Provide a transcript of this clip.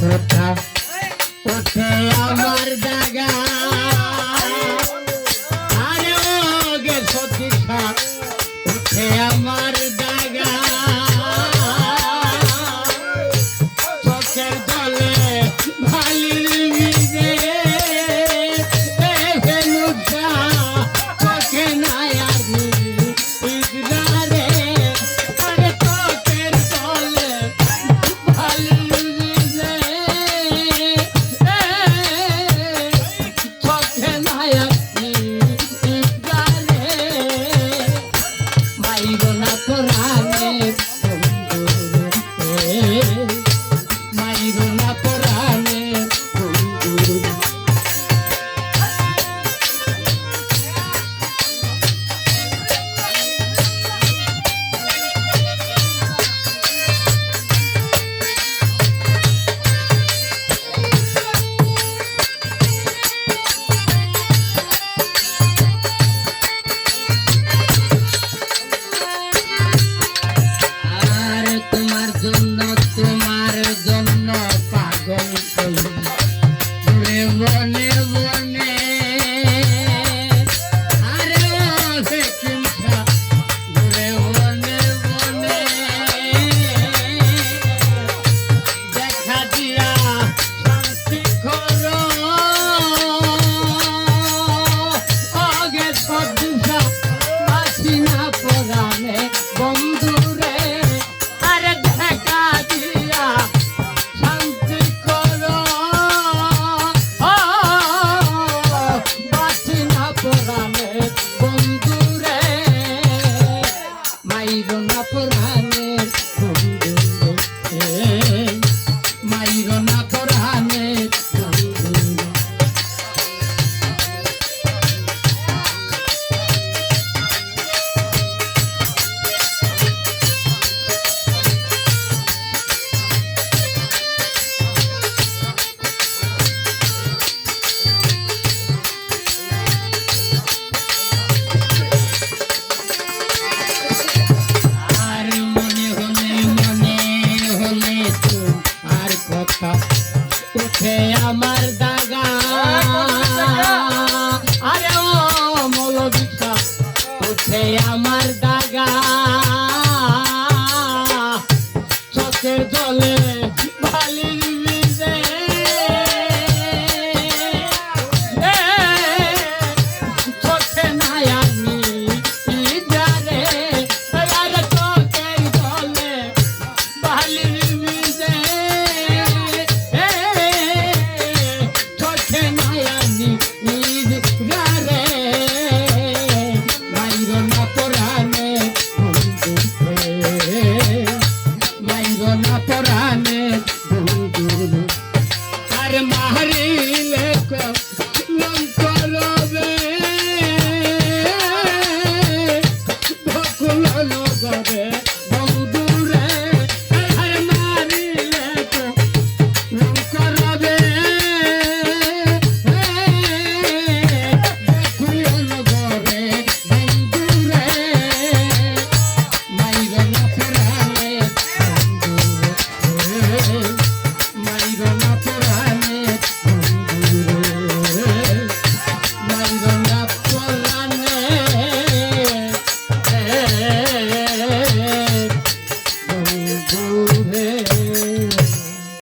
Thank the victory. Hallelujah. উঠে আমার দাগা।